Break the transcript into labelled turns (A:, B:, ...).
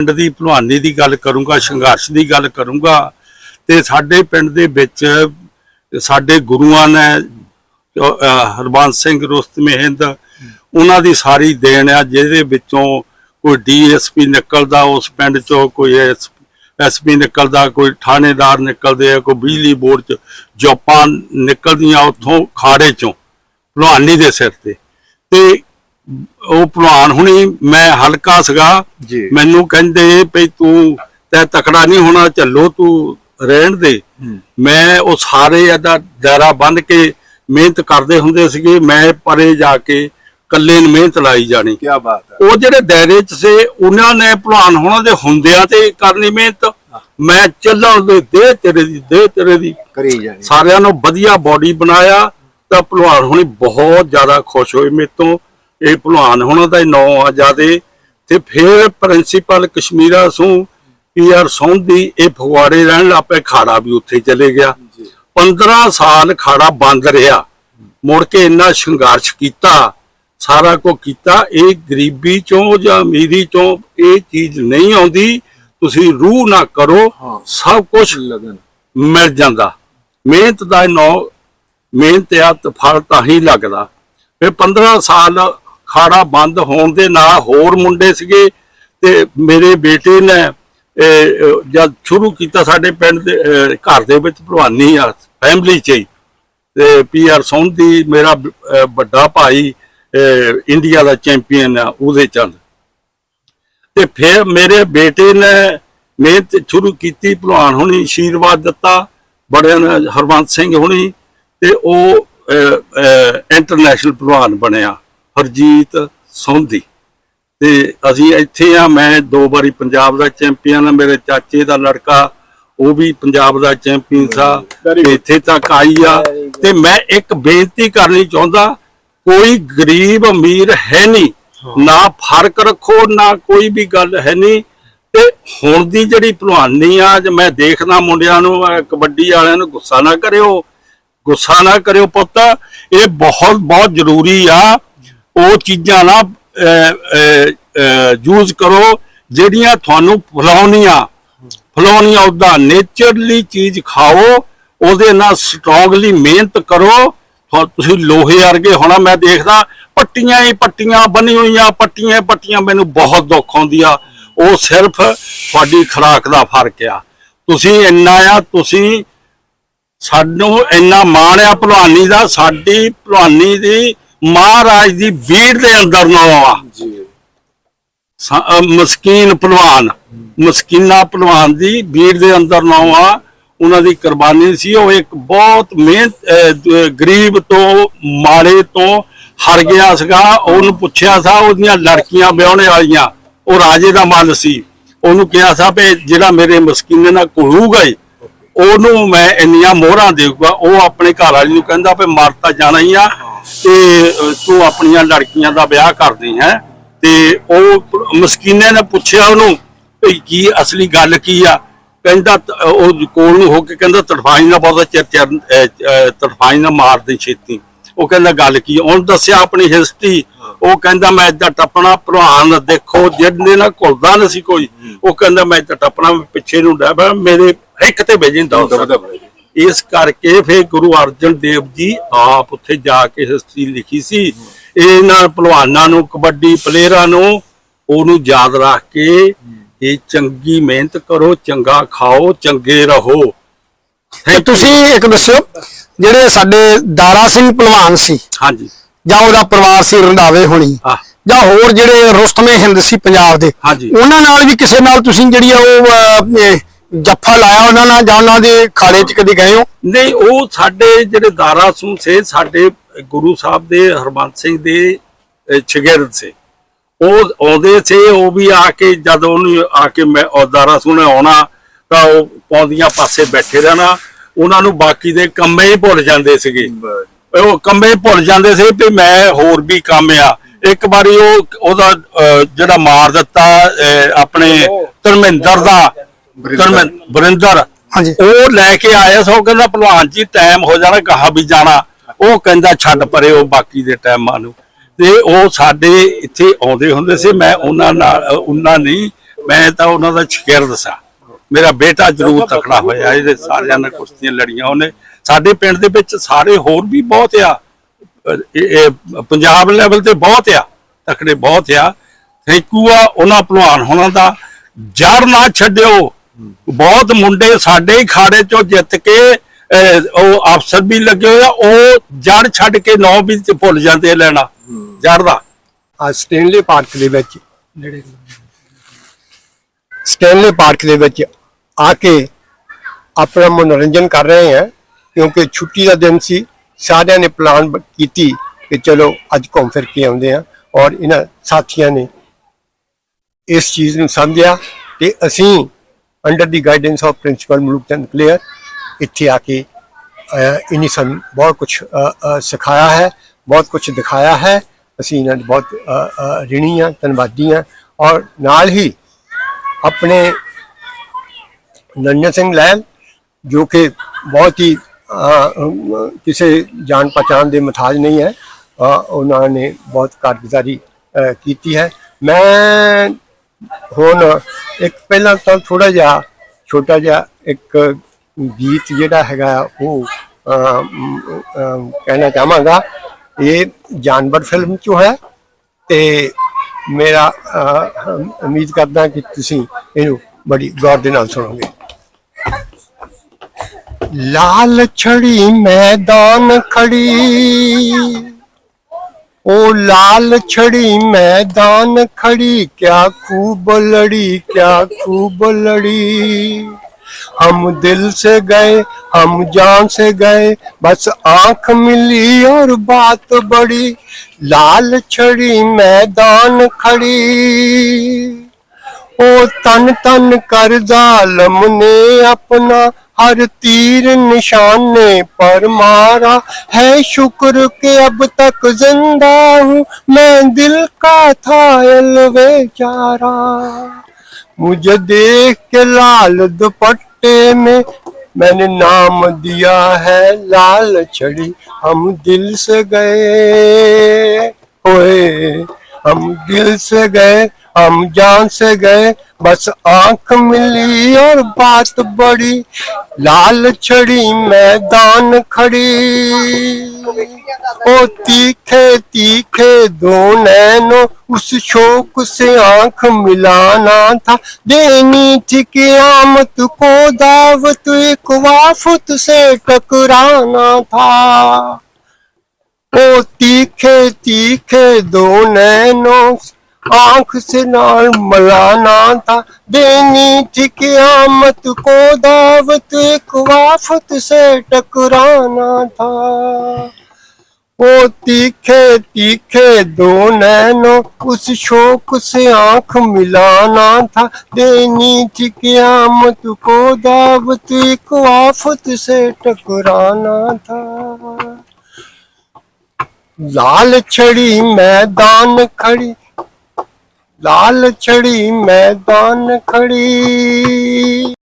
A: ਪਿੰਡ ਦੀ ਭਲਵਾਨੀ ਦੀ ਗੱਲ ਕਰੂੰਗਾ, ਸੰਘਰਸ਼ ਦੀ ਗੱਲ ਕਰੂੰਗਾ, ਤੇ ਸਾਡੇ ਪਿੰਡ ਦੇ ਵਿੱਚ ਸਾਡੇ ਗੁਰੂਆਂ ਨੇ ਹਰਬੰਸ ਸਿੰਘ ਰੁਸਤਮ ਹਿੰਦ ਉਹਨਾਂ ਦੀ ਸਾਰੀ ਦੇਣ ਆ, ਜਿਹਦੇ ਵਿੱਚੋਂ ਕੋਈ ਡੀਐਸਪੀ ਨਿਕਲਦਾ ਉਸ ਪਿੰਡ ਚੋਂ, ਕੋਈ ਐਸਪੀ ਨਿਕਲਦਾ, ਕੋਈ ਥਾਣੇਦਾਰ ਨਿਕਲਦੇ ਆ, ਕੋਈ ਬਿਜਲੀ ਬੋਰਡ ਚ ਜੋਪਾਂ ਨਿਕਲਦੀਆਂ ਉੱਥੋਂ ਖਾੜੇ ਚੋਂ, ਭਲਵਾਨੀ ਦੇ ਸਿਰ ਤੇ। ਤੇ ਉਹ ਭਲਵਾਨ ਹੁਣੀ ਮੈਂ ਹਲਕਾ ਸੀਗਾ। ਮੈਨੂੰ ਕਹਿੰਦੇ ਵੀ ਤੂੰ ਤੈ ਤਕੜਾ ਨਹੀਂ ਹੋਣਾ ਚੱਲੋ ਤੂੰ ਰਹਿਣ ਦੇ। ਮੈਂ ਉਹ ਸਾਰੇ ਇਹਦਾ ਦਾਇਰਾ ਬੰਨ ਕੇ ਮਿਹਨਤ ਕਰਦੇ ਹੁੰਦੇ ਸੀਗੇ। ਮੈਂ ਪਰੇ ਜਾ ਕੇ ਕੱਲੇ ਨੂੰ ਮਿਹਨਤ ਲਾਈ ਜਾਣੀ।
B: ਕੀ ਬਾਤ ਹੈ।
A: ਉਹ ਜਿਹੜੇ ਦਾਇਰੇ 'ਚ ਸੇ ਉਹਨਾਂ ਨੇ ਭਲਵਾਨ ਹੋਣਾ ਦੇ ਹੁੰਦਿਆਂ ਤੇ ਕਰਨੀ ਮਿਹਨਤ। ਮੈਂ ਚੱਲਣ ਦੇ ਦੇ ਤੇਰੇ ਦੀ ਦੇ ਤੇਰੇ ਦੀ।
B: ਕਰੀ ਜਾਣੀ।
A: ਸਾਰਿਆਂ ਨੂੰ ਵਧੀਆ ਬਾਡੀ ਬਣਾਇਆ ਤਾਂ ਭਲਵਾਨ ਹੁਣੀ ਬਹੁਤ ਜ਼ਿਆਦਾ ਖੁਸ਼ ਹੋਏ ਮੇਰੇ ਤੋਂ। ਇਹ ਭਲਵਾਨ ਹੁਣਾਂ ਦਾ ਨਾਂ ਆ ਜਿਆਦੇ ਤੇ ਫਿਰ ਪ੍ਰਿੰਸੀਪਲ ਕਸ਼ਮੀਰਾ ਸੂ ਪੀਆਰ ਸੌਂਦੀ ਇਹ ਫਗਵਾੜੇ ਰਹਿਣ ਲੱਪੇ ਖਾੜਾ ਵੀ ਉੱਥੇ ਚਲੇ ਗਿਆ। 15 ਸਾਲ ਖਾੜਾ ਬੰਦ ਰਿਹਾ। ਮੁੜ ਕੇ ਇੰਨਾ ਸੰਘਰਸ਼ ਕੀਤਾ ਸਾਰਾ ਕੁਝ ਕੀਤਾ ਇਹ ਗਰੀਬੀ ਚੋਂ ਜਾਂ ਅਮੀਰੀ ਚੋਂ ਇਹ ਚੀਜ਼ ਨਹੀਂ ਆਉਂਦੀ। ਤੁਸੀਂ ਰੂਹ ਨਾ ਕਰੋ। ਸਭ ਕੁਝ
B: ਲਗਨ
A: ਮਿਲ ਜਾਂਦਾ। ਮਿਹਨਤ ਦਾ ਨੌ ਮਿਹਨਤ ਆ ਤੇ ਫਲ ਤਾਂ ਹੀ ਲੱਗਦਾ। ਫਿਰ 15 ਸਾਲ ਖਾੜਾ ਬੰਦ ਹੋਣ ਦੇ ਨਾਲ ਹੋਰ ਮੁੰਡੇ ਸੀਗੇ ਤੇ ਮੇਰੇ ਬੇਟੇ ਨੇ ਜਦ ਸ਼ੁਰੂ ਕੀਤਾ ਸਾਡੇ ਪਿੰਡ ਦੇ ਘਰ ਦੇ ਵਿੱਚ ਭਲਵਾਨੀ ਆ ਫੈਮਿਲੀ ਚ ਹੀ। ਤੇ ਪੀਆਰ ਸੌਂਦੀ ਮੇਰਾ ਵੱਡਾ ਭਾਈ ਇੰਡੀਆ ਦਾ ਚੈਂਪੀਅਨ ਆ ਉਹਦੇ ਚੰਦ ਤੇ ਫਿਰ ਮੇਰੇ ਬੇਟੇ ਨੇ ਮਿਹਨਤ ਸ਼ੁਰੂ ਕੀਤੀ, ਭਲਵਾਨ ਹੁਣੀ ਆਸ਼ੀਰਵਾਦ ਦਿੱਤਾ ਬੜਿਆਂ ਨੇ ਹਰਵੰਤ ਸਿੰਘ ਹੁਣੀ, ਤੇ ਉਹ ਇੰਟਰਨੈਸ਼ਨਲ ਭਲਵਾਨ ਬਣਿਆ। ਹਰਜੀਤ ਸੌਂਦੀ ਤੇ ਅਸੀਂ ਇੱਥੇ ਆ ਮੈਂ ਦੋ ਵਾਰੀ ਪੰਜਾਬ ਦਾ ਚੈਂਪੀਅਨ ਆ ਮੇਰੇ ਚਾਚੇ ਦਾ ਲੜਕਾ ਉਹ ਵੀ ਪੰਜਾਬ ਦਾ ਚੈਂਪੀਅਨ ਸਾ. ਇੱਥੇ ਤੱਕ ਆਈ ਆ। ਤੇ ਮੈਂ ਇੱਕ ਬੇਨਤੀ ਕਰਨੀ ਚਾਹੁੰਦਾ ਕੋਈ ਗਰੀਬ ਅਮੀਰ ਹੈ ਨਹੀਂ ਨਾ ਫ਼ਰਕ ਰੱਖੋ ਨਾ ਕੋਈ ਵੀ ਗੱਲ ਹੈ ਨਹੀਂ। ਤੇ ਹੁਣ ਦੀ ਜਿਹੜੀ ਭਲਵਾਨੀ ਆ ਅੱਜ ਮੈਂ ਦੇਖਦਾ ਮੁੰਡਿਆਂ ਨੂੰ ਕਬੱਡੀ ਵਾਲਿਆਂ ਨੂੰ ਗੁੱਸਾ ਨਾ ਕਰਿਓ। ਗੁੱਸਾ ਨਾ ਕਰਿਓ ਪੁੱਤ ਇਹ ਬਹੁਤ ਬਹੁਤ ਜ਼ਰੂਰੀ ਆ। ਉਹ ਚੀਜ਼ਾਂ ਨਾ ਯੂਜ਼ ਕਰੋ ਜਿਹੜੀਆਂ ਤੁਹਾਨੂੰ ਫਲਾਉਣੀਆਂ। ਫਲਾਉਣੀਆਂ ਉਹਦਾ ਨੇਚਰਲੀ ਚੀਜ਼ ਖਾਓ, ਉਹਦੇ ਨਾਲ ਸਟਰੋਂਗਲੀ ਮਿਹਨਤ ਕਰੋ। ਤੁਸੀਂ ਲੋਹੇ ਵਰਗੇ ਹੋਣਾ, ਮੈਂ ਦੇਖਦਾ ਪੱਟੀਆਂ ਹੀ ਪੱਟੀਆਂ ਬਣੀ ਹੋਈਆਂ ਪੱਟੀਆਂ ਹੀ ਪੱਟੀਆਂ, ਮੈਨੂੰ ਬਹੁਤ ਦੁੱਖ ਆਉਂਦੀ ਆ। ਉਹ ਸਿਰਫ ਤੁਹਾਡੀ ਖੁਰਾਕ ਦਾ ਫ਼ਰਕ ਆ। ਤੁਸੀਂ ਇੰਨਾ ਆ, ਤੁਸੀਂ ਸਾਨੂੰ ਇੰਨਾ ਮਾਣ ਆ ਭਲਵਾਨੀ ਦਾ, ਸਾਡੀ ਭਲਵਾਨੀ ਦੀ ਮਹਾਰਾਜ ਦੀ ਬੀੜ ਦੇ ਅੰਦਰ ਨਾ ਆ
B: ਜੀ।
A: ਮਸਕੀਨ ਪਹਿਲਵਾਨ ਮਸਕੀਨਾ ਪਹਿਲਵਾਨ ਦੀ ਬੀੜ ਦੇ ਅੰਦਰ ਨਾ ਆ ਉਹਨਾਂ ਦੀ ਕੁਰਬਾਨੀ ਸੀ। ਉਹ ਇੱਕ ਬਹੁਤ ਮਿਹਨਤ ਗਰੀਬ ਤੋਂ ਮਾੜੇ ਤੋਂ ਹਰ ਗਿਆ ਸੀਗਾ। ਉਹਨੂੰ ਪੁੱਛਿਆ ਸਾ ਉਹਦੀਆਂ ਲੜਕੀਆਂ ਵਿਆਹਣੇ ਵਾਲੀਆਂ ਉਹ ਰਾਜੇ ਦਾ ਮੱਲ ਸੀ। ਉਹਨੂੰ ਕਿਹਾ ਸਾ ਵੀ ਜਿਹੜਾ ਮੇਰੇ ਮਸਕੀਨੇ ਨਾਲ ਘੁਲੂਗਾ ਉਹਨੂੰ ਮੈਂ ਇੰਨੀਆਂ ਮੋਹਰਾਂ ਦੇਊਗਾ। ਉਹ ਆਪਣੇ ਘਰ ਵਾਲੀ ਨੂੰ ਕਹਿੰਦਾ ਵੀ ਮਰ ਤਾਂ ਜਾਣਾ ਹੀ ਆ। ਤੇ ਤੂੰ ਆਪਣੀਆਂ ਲੜਕੀਆਂ ਦਾ ਵਿਆਹ ਕਰਦੀ ਹੈ ਤੇ ਉਹ ਮਸਕੀਨੇ ਨੇ ਪੁੱਛਿਆ ਉਹਨੂੰ ਵੀ ਕੀ ਅਸਲੀ ਗੱਲ ਕੀ ਆ? ਕਹਿੰਦਾ ਉਹ ਕੋਲ ਨੂੰ ਹੋ ਕੇ ਕਹਿੰਦਾ ਤੜਫਾਈ ਨਾ ਬਹੁਤ ਚਿਰ ਤੜਫਾਈ ਨਾ ਮਾਰਦੀ ਛੇਤੀ। ਉਹ ਕਹਿੰਦਾ ਗੱਲ ਕੀ? ਉਹਨੂੰ ਦੱਸਿਆ ਆਪਣੀ ਹਿਸਟਰੀ ਉਹ ਕਹਿੰਦਾ ਮੈਂ ਏਦਾਂ ਟੱਪਣਾ ਭਲਵਾਨ ਦੇਖੋ ਜਿਹਦੇ ਨਾਲ ਘੁਲਦਾ ਨਹੀਂ ਸੀ ਕੋਈ। ਉਹ ਕਹਿੰਦਾ ਮੈਂ ਏਦਾਂ ਟੱਪਣਾ ਪਿੱਛੇ ਨੂੰ ਡੈ ਮੇਰੇ ਇੱਕ ਤੇ ਵੇਜਿੰਦਾ ਹੁੰਦਾ ਇਸ ਕਰਕੇ ਫਿਰ ਗੁਰੂ ਅਰਜਨ ਦੇਵ ਜੀ ਆਪ ਉੱਥੇ ਜਾ ਕੇ ਹਿਸਟਰੀ ਲਿਖੀ ਸੀ। ਇਹਨਾਂ ਭਲਵਾਨਾਂ ਨੂੰ ਕਬੱਡੀ ਪਲੇਅਰਾਂ ਨੂੰ ਉਹਨੂੰ ਯਾਦ ਰੱਖ ਕੇ ਇਹ ਚੰਗੀ ਮਿਹਨਤ ਕਰੋ ਚੰਗਾ ਖਾਓ ਚੰਗੇ ਰਹੋ।
C: ਤੇ ਤੁਸੀਂ ਇੱਕ ਦੱਸਿਓ ਜਿਹੜੇ ਸਾਡੇ ਦਾਰਾ ਸਿੰਘ ਪਹਿਲਵਾਨ ਸੀ
A: ਹਾਂਜੀ।
C: ਜਾਂ ਉਹਦਾ ਪਰਿਵਾਰ ਸੀ ਰੰਧਾਵੇ ਹੋਣੀ। ਜਾਂ ਹੋਰ ਜਿਹੜੇ ਰੁਸਤਮੇ ਹਿੰਦ ਸੀ ਪੰਜਾਬ ਦੇ
A: ਹਾਂਜੀ।
C: ਉਹਨਾਂ ਨਾਲ ਵੀ ਕਿਸੇ ਨਾਲ ਤੁਸੀਂ ਜਿਹੜੀ ਆ ਉਹ ਜੱਫਾ ਲਾਇਆ ਉਹਨਾਂ ਨਾਲ ਜਾਂ ਉਹਨਾਂ ਦੇ ਖਾੜੇ 'ਚ ਕਦੀ ਗਏ ਹੋ?
A: ਨਹੀਂ ਉਹ ਸਾਡੇ ਜਿਹੜੇ ਦਾਰਾ ਸੂ ਸੇ ਸਾਡੇ ਗੁਰੂ ਸਾਹਿਬ ਦੇ ਹਰਬੰਸ ਸਿੰਘ ਦੇ ਸ਼ਾਗਿਰਦ ਸੇ। ਉਹ ਆਉਂਦੇ ਸੇ ਉਹ ਵੀ ਆ ਕੇ ਜਦ ਉਹਨੂੰ ਆ ਕੇ ਮੈਂ ਉਹ ਦਾਰਾ ਸੂ ਨੇ ਆਉਣਾ ਤਾਂ ਉਹ ਪੌਂਦੀਆਂ ਪਾਸੇ ਬੈਠੇ ਰਹਿਣਾ। ਉਹਨਾਂ ਨੂੰ ਬਾਕੀ ਦੇ ਕੰਮੇ ਹੀ ਭੁੱਲ ਜਾਂਦੇ ਸੀਗੇ। ਉਹ ਕੰਮੇ ਭੁੱਲ ਜਾਂਦੇ ਸੀ ਵੀ ਮੈਂ ਹੋਰ ਵੀ ਕੰਮ ਆ। ਇੱਕ ਵਾਰੀ ਉਹ ਉਹਦਾ ਜਿਹੜਾ ਮਾਰ ਦਿੱਤਾ ਆਪਣੇ ਧਰਮਿੰਦਰ ਦਾ ਧਰਮਿੰ- ਵਰਿੰਦਰ
C: ਹਾਂਜੀ।
A: ਉਹ ਲੈ ਕੇ ਆਇਆ ਸੋ ਕਹਿੰਦਾ ਭਲਵਾਨ ਜੀ ਟਾਈਮ ਹੋ ਜਾਣਾ ਕਹਾ ਵੀ ਜਾਣਾ। ਉਹ ਕਹਿੰਦਾ ਛੱਡ ਪਰੇ ਉਹ ਬਾਕੀ ਦੇ ਟਾਈਮਾਂ ਨੂੰ। ਤੇ ਉਹ ਸਾਡੇ ਇੱਥੇ ਆਉਂਦੇ ਹੁੰਦੇ ਸੀ ਮੈਂ ਉਹਨਾਂ ਨਾਲ ਉਹਨਾਂ ਨਹੀਂ ਮੈਂ ਤਾਂ ਉਹਨਾਂ ਦਾ ਸ਼ਾਗਿਰਦ ਸਾਂ। ਮੇਰਾ ਬੇਟਾ ਜ਼ਰੂਰ ਤਕੜਾ ਹੋਇਆ ਇਹਦੇ ਸਾਰਿਆਂ ਨੇ ਕੁਸ਼ਤੀਆਂ ਲੜੀਆਂ ਉਹਨੇ। ਸਾਡੇ ਪਿੰਡ ਦੇ ਵਿੱਚ ਸਾਰੇ ਹੋਰ ਵੀ ਬਹੁਤ ਆ। ਇਹ- ਇਹ ਪੰਜਾਬ ਲੈਵਲ ਤੇ ਬਹੁਤ ਆ ਤਕੜੇ ਬਹੁਤ ਆ। ਥੈਂਕੂ ਆ ਉਹਨਾਂ ਭਲਵਾਨ ਹੋਣਾ ਦਾ। ਜੜ ਨਾ ਛੱਡਿਓ। ਬਹੁਤ ਮੁੰਡੇ ਸਾਡੇ ਹੀ ਖਾੜੇ ਚੋਂ ਜਿੱਤ ਕੇ ਉਹ ਅਫਸਰ ਵੀ ਲੱਗੇ ਹੋਏ ਆ ਉਹ ਜੜ ਛੱਡ ਕੇ ਨੌ ਵੀ ਤੇ ਭੁੱਲ ਜਾਂਦੇ ਆ ਲੈਣਾ ਜੜ ਦਾ।
C: ਆ ਸਟੈਨਲੀ ਪਾਰਕ ਦੇ ਵਿੱਚ ਸਟੈਨਲੀ ਪਾਰਕ ਦੇ ਵਿੱਚ ਆ ਕੇ ਆਪਣਾ ਮਨੋਰੰਜਨ ਕਰ ਰਹੇ ਹਾਂ ਕਿਉਂਕਿ ਛੁੱਟੀ ਦਾ ਦਿਨ ਸੀ ਸਾਰਿਆਂ ਨੇ ਪਲਾਨ ਕੀਤੀ ਕਿ ਚਲੋ ਅੱਜ ਘੁੰਮ ਫਿਰ ਕੇ ਆਉਂਦੇ ਹਾਂ ਔਰ ਇਹਨਾਂ ਸਾਥੀਆਂ ਨੇ ਇਸ ਚੀਜ਼ ਨੂੰ ਸਮਝਿਆ ਤੇ ਅਸੀਂ under the guidance of principal Malook Chand clear ਇੱਥੇ ਆ ਕੇ ਅਹ, ਇਨੀ ਸਾਨੂੰ ਬਹੁਤ ਕੁਝ ਸਿਖਾਇਆ ਹੈ ਬਹੁਤ ਕੁਝ ਦਿਖਾਇਆ ਹੈ। ਅਸੀਂ ਇਹਨਾਂ ਦੇ ਬਹੁਤ ਰਿਣੀ ਹਾਂ ਧੰਨਵਾਦੀ ਹਾਂ। ਔਰ ਨਾਲ ਹੀ ਆਪਣੇ ਨੰਨਿਆ ਸਿੰਘ ਲੈਲ ਜੋ ਕਿ ਬਹੁਤ ਹੀ ਕਿਸੇ ਜਾਣ ਪਛਾਣ ਦੇ ਮਥਾਜ ਨਹੀਂ ਹੈ ਉਹਨਾਂ ਨੇ ਬਹੁਤ ਕਾਰਗੁਜ਼ਾਰੀ ਕੀਤੀ ਹੈ। ਮੈਂ ਹੁਣ ਇੱਕ ਪਹਿਲਾਂ ਤਾਂ ਥੋੜਾ ਜਿਹਾ ਛੋਟਾ ਜਿਹਾ ਇੱਕ ਗੀਤ ਜਿਹੜਾ ਹੈਗਾ ਉਹ ਕਹਿਣਾ ਚਾਹਾਂਗਾ। ਇਹ ਜਾਨਵਰ ਫਿਲਮ ਚੋਂ ਹੈ ਤੇ ਮੇਰਾ ਉਮੀਦ ਕਰਦਾ ਕਿ ਤੁਸੀਂ ਇਹਨੂੰ ਬੜੀ ਗੌਰ ਦੇ ਨਾਲ ਸੁਣੋਗੇ। ਲਾਲ ਛੜੀ ਮੈਦਾਨ ਖੜੀ। او لال چھڑی میدان کھڑی، کیا خوب لڑی، کیا خوب لڑی۔ ہم دل سے گئے، ہم جان سے گئے، بس آنکھ ملی اور بات بڑی۔ لال چھڑی میدان کھڑی۔ او تن تن کر ظالم نے اپنا ہر تیر نشانے پر مارا ہے شکر کہ اب تک زندہ ہوں میں دل کا تھا الوے چارا مجھے دیکھ کے لال دوپٹے میں میں نے نام دیا ہے لال چھڑی، ہم دل سے گئے۔ ہوئے ہم دل سے گئے۔ ہم جان سے گئے، بس آنکھ ملی اور بات بڑی۔ لال چھڑی میدان کھڑی۔ او تیکھے تیکھے دو نینو، اس شوق سے آنکھ ملانا تھا۔ دینی تھی قیامت کو دعوت، ایک وافت سے ٹکرانا تھا۔ او تیکھے تیکھے دو نینو آنکھ سے نال ملانا تھا۔ دینی تھی قیامت کو دعوت، ایک وافت سے ٹکرانا تھا۔ وہ تیکھے تیکھے دو نینوں اس شوق سے آنکھ ملانا تھا۔ دینی تھی قیامت کو دعوت، ایک وافت سے ٹکرانا تھا۔ لال چھڑی میدان کھڑی ਲਾਲ ਛੜੀ ਮੈਦਾਨ ਖੜੀ।